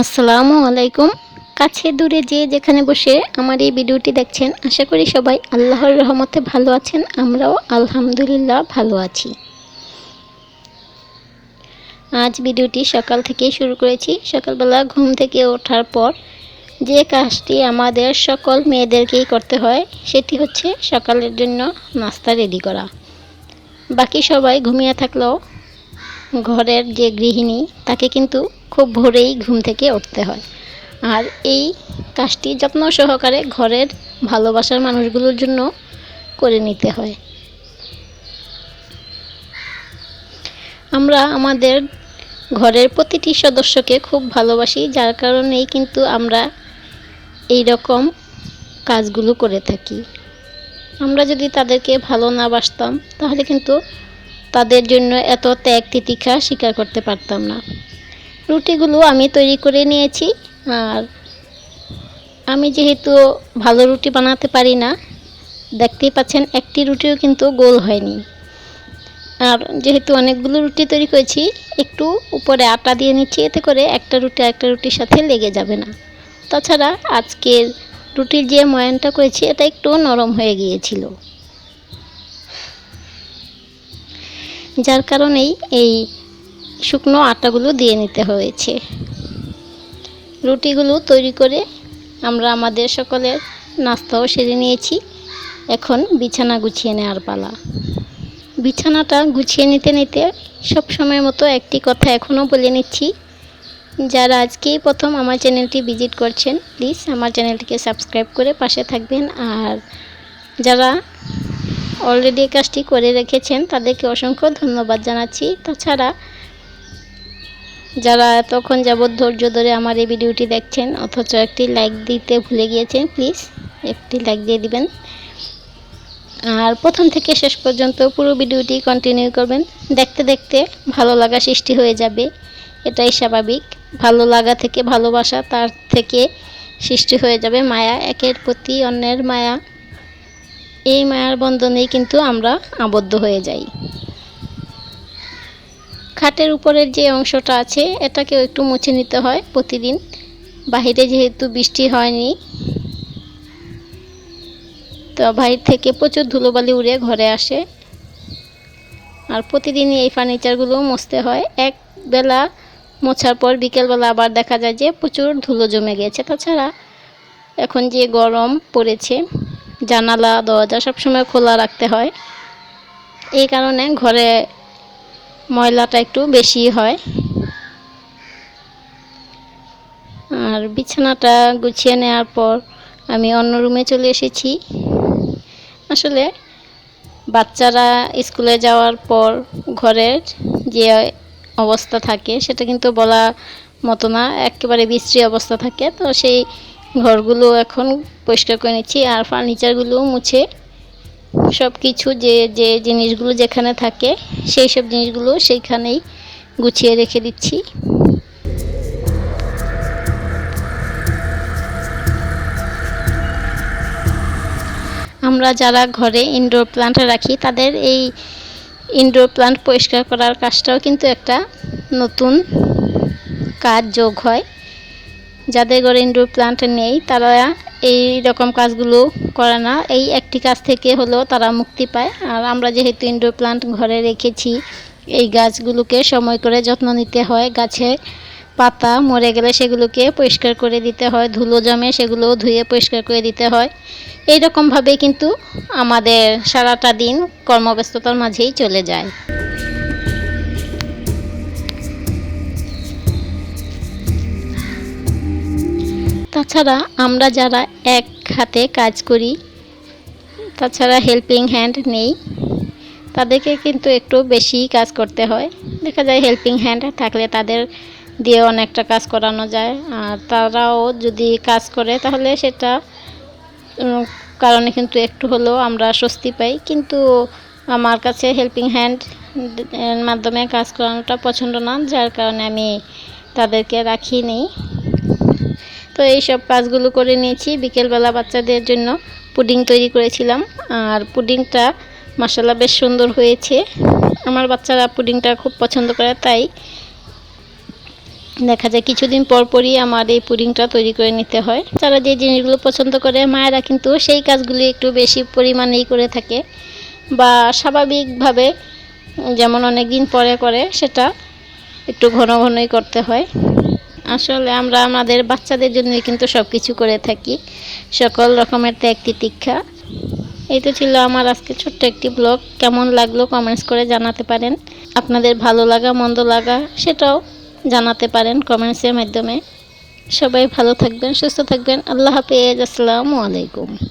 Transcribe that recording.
আসসালামু আলাইকুম। কাছে দূরে যে যেখানে বসে আমার এই ভিডিওটি দেখছেন, আশা করি সবাই আল্লাহর রহমতে ভালো আছেন, আমরাও আলহামদুলিল্লাহ ভালো আছি। আজ ভিডিওটি সকাল থেকেই শুরু করেছি। সকালবেলা ঘুম থেকে ওঠার পর যে কাজটি আমাদের সকল মেয়েদেরকেই করতে হয়, সেটি হচ্ছে সকালের জন্য নাস্তা রেডি করা। বাকি সবাই ঘুমিয়ে থাকলেও ঘরের যে গৃহিণী, তাকে কিন্তু খুব ভোরেই ঘুম থেকে উঠতে হয়। আর এই কাজটি যত্ন সহকারে ঘরের ভালোবাসার মানুষগুলোর জন্য করে নিতে হয়। আমরা আমাদের ঘরের প্রতিটি সদস্যকে খুব ভালোবাসি, যার কারণেই কিন্তু আমরা এই রকম কাজগুলো করে থাকি। আমরা যদি তাদেরকে ভালো না বাসতাম, তাহলে কিন্তু তাদের জন্য এত ত্যাগ তিতিক্ষা স্বীকার করতে পারতাম না। রুটিগুলো আমি তৈরি করে নিয়েছি আর আমি যেহেতু ভালো রুটি বানাতে পারি না, দেখতেই পাচ্ছেন একটি রুটিও কিন্তু গোল হয়নি। আর যেহেতু অনেকগুলো রুটি তৈরি করেছি, একটু উপরে আটা দিয়ে নিচ্ছি, এতে করে একটা রুটি একটা রুটির সাথে লেগে যাবে না। তাছাড়া আজকের রুটির যে ময়ানটা করেছি, এটা একটু নরম হয়ে গিয়েছিল। যার কারণেই এই শুকনো আটাগুলো দিয়ে নিতে হয়েছে। রুটিগুলো তৈরি করে আমরা আমাদের সকলের নাস্তাও সেরে নিয়েছি। এখন বিছানা গুছিয়ে নেওয়ার পালা। বিছানাটা গুছিয়ে নিতে নিতে সব সময় মতো একটি কথা এখনও বলে নিচ্ছি। যারা আজকেই প্রথম আমার চ্যানেলটি ভিজিট করছেন, প্লিজ আমার চ্যানেলটিকে সাবস্ক্রাইব করে পাশে থাকবেন। আর যারা অলরেডি এই কাজটি করে রেখেছেন, তাদেরকে অসংখ্য ধন্যবাদ জানাচ্ছি। তাছাড়া যারা এতক্ষণ যাবৎ ধৈর্য ধরে আমার এই ভিডিওটি দেখছেন, অথচ একটি লাইক দিতে ভুলে গিয়েছেন প্লিজ একটি লাইক দিয়ে দিবেন। আর প্রথম থেকে শেষ পর্যন্ত পুরো ভিডিওটি কন্টিনিউ করবেন। দেখতে দেখতে ভালো লাগা সৃষ্টি হয়ে যাবে, এটাই স্বাভাবিক। ভালো লাগা থেকে ভালোবাসা তার থেকে সৃষ্টি হয়ে যাবে মায়া, একের প্রতি অন্যের মায়া। এই মায়ার বন্ধনেই কিন্তু আমরা আবদ্ধ হয়ে যাই। খাটের উপরের যে অংশটা আছে, এটাকেও একটু মুছে নিতে হয় প্রতিদিন। বাহিরে যেহেতু বৃষ্টি হয়নি, তো বাহির থেকে প্রচুর ধুলোবালি উড়ে ঘরে আসে। আর প্রতিদিনই এই ফার্নিচারগুলো মুছতে হয়। এক বেলা মোছার পর বিকেলবেলা আবার দেখা যায় যে প্রচুর ধুলো জমে গেছে। তাছাড়া এখন যে গরম পড়েছে জানালা, দরজা সবসময় খোলা রাখতে হয়। এই কারণে ঘরে ময়লাটা একটু বেশি হয়। আর বিছানাটা গুছিয়ে নেওয়ার পর আমি অন্য রুমে চলে এসেছি। আসলে বাচ্চারা স্কুলে যাওয়ার পর ঘরের যে অবস্থা থাকে, সেটা কিন্তু বলা মতো না। একেবারে বিশ্রী অবস্থা থাকে। তো সেই ঘরগুলো এখন পরিষ্কার করে নিচ্ছি আর ফার্নিচারগুলো মুছে। সব কিছু যে যে জিনিসগুলো যেখানে থাকে, সেই সব জিনিসগুলো সেইখানেই গুছিয়ে রেখে দিচ্ছি। আমরা যারা ঘরে ইনডোর প্লান্ট রাখি, তাদের এই ইনডোর প্লান্ট পরিষ্কার করার কাজটাও কিন্তু একটা নতুন কাজ যোগ হয়। যাদের ঘরে ইনডোর প্লান্ট নেই, তারা এই রকম কাজগুলো করে না। এই একটি কাজ থেকে হলেও তারা মুক্তি পায়। আর আমরা যেহেতু ইনডোর প্লান্ট ঘরে রেখেছি, এই গাছগুলোকে সময় করে যত্ন নিতে হয়। গাছে পাতা মরে গেলে সেগুলোকে পরিষ্কার করে দিতে হয়। ধুলো জমে সেগুলোও ধুয়ে পরিষ্কার করে দিতে হয়। এই রকমভাবে কিন্তু আমাদের সারাটা দিন কর্মব্যস্ততার মাঝেই চলে যায়। তাছাড়া আমরা যারা এক হাতে কাজ করি, তাছাড়া হেল্পিং হ্যান্ড নেই, তাদেরকে কিন্তু একটু বেশি কাজ করতে হয়। দেখা যায় হেল্পিং হ্যান্ড থাকলে তাদের দিয়ে অনেকটা কাজ করানো যায়। আর তারাও যদি কাজ করে তাহলে সেটা কারণে কিন্তু একটু হলেও আমরা স্বস্তি পাই। কিন্তু আমার কাছে হেল্পিং হ্যান্ড মাধ্যমে কাজ করানোটা পছন্দ না, যার কারণে আমি তাদেরকে রাখি নেই। তো এই সব কাজগুলো করে নিয়েছি বিকেলবেলা বাচ্চাদের জন্য পুডিং তৈরি করেছিলাম। আর পুডিংটা মশলা বেশ সুন্দর হয়েছে। আমার বাচ্চারা পুডিংটা খুব পছন্দ করে, তাই দেখা যায় কিছুদিন পর পরই আমার এই পুডিংটা তৈরি করে নিতে হয়। তারা যে জিনিসগুলো পছন্দ করে, মায়েরা কিন্তু সেই কাজগুলি একটু বেশি পরিমাণেই করে থাকে বা স্বাভাবিকভাবে যেমন অনেক দিন পরে করে, সেটা একটু ঘন ঘনই করতে হয়। আসলে আমরা আমাদের বাচ্চাদের জন্য কিন্তু সব কিছু করে থাকি। সকল রকমের ত্যাগ তিতিক্ষা। এই তো ছিল আমার আজকে ছোট্ট একটি ব্লগ কেমন লাগল কমেন্টস করে জানাতে পারেন। আপনাদের ভালো লাগা, মন্দ লাগা সেটাও জানাতে পারেন কমেন্টসের মাধ্যমে। সবাই ভালো থাকবেন, সুস্থ থাকবেন। আল্লাহ হাফেজ। আসসালামু আলাইকুম।